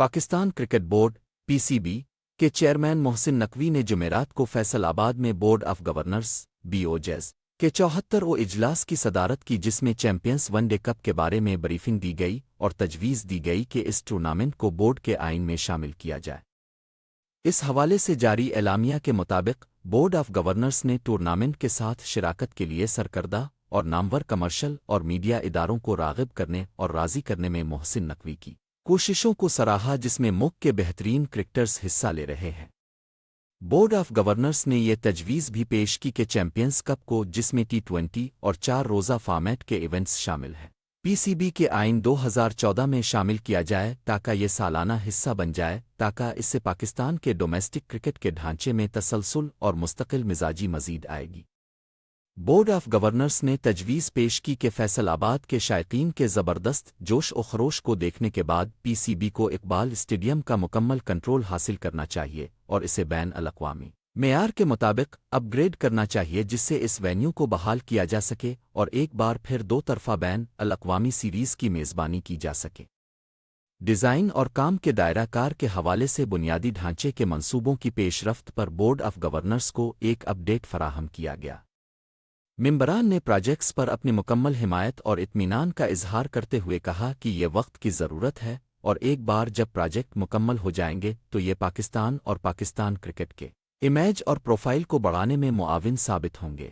Pakistan cricket board, P C B, کے chairman Mohsin Naqvi نے جمعرات کو فیصل آباد میں board of governors, B O Gs, کے چوہتر او اجلاس کی صدارت کی جس میں چیمپئنز ون ڈے کپ کے بارے میں بریفنگ دی گئی اور تجویز دی گئی کہ اس ٹورنامنٹ کو بورڈ کے آئین میں شامل کیا جائے۔ اس حوالے سے جاری اعلامیہ کے مطابق، بورڈ آف گورنرز نے ٹورنامنٹ کے ساتھ شراکت کے لیے سرکردہ اور نامور کمرشل اور میڈیا اداروں کو راغب کرنے اور راضی کرنے میں محسن نقوی کی۔ کوششوں کو سراہا جس میں مک کے بہترین کرکٹرز حصہ لے رہے ہیں۔ بورڈ آف گورنرز نے یہ تجویز بھی پیش کی کہ چیمپئنز کپ کو جس میں ٹی ٹوینٹی اور چار روزہ فارمیٹ کے ایونٹس شامل ہیں۔ پی سی بی کے آئین دو ہزار چودہ میں شامل کیا جائے تاکہ یہ سالانہ حصہ بن جائے، تاکہ اس سے پاکستان کے ڈومیسٹک کرکٹ کے ڈھانچے میں تسلسل اور مستقل مزاجی مزید آئے گی۔ بورڈ آف گورنرز نے تجویز پیش کی کہ فیصل آباد کے شائقین کے زبردست جوش و خروش کو دیکھنے کے بعد پی سی بی کو اقبال اسٹیڈیم کا مکمل کنٹرول حاصل کرنا چاہیے اور اسے بین الاقوامی معیار کے مطابق اپ گریڈ کرنا چاہیے جس سے اس وینیو کو بحال کیا جا سکے اور ایک بار پھر دو طرفہ بین الاقوامی سیریز کی میزبانی کی جا سکے۔ ڈیزائن اور کام کے دائرہ کار کے حوالے سے بنیادی ڈھانچے کے منصوبوں کی پیش رفت پر بورڈ آف گورنرز کو ایک اپ ڈیٹ فراہم کیا گیا۔ ممبران نے پراجیکٹس پر اپنی مکمل حمایت اور اطمینان کا اظہار کرتے ہوئے کہا کہ یہ وقت کی ضرورت ہے اور ایک بار جب پراجیکٹ مکمل ہو جائیں گے تو یہ پاکستان اور پاکستان کرکٹ کے امیج اور پروفائل کو بڑھانے میں معاون ثابت ہوں گے۔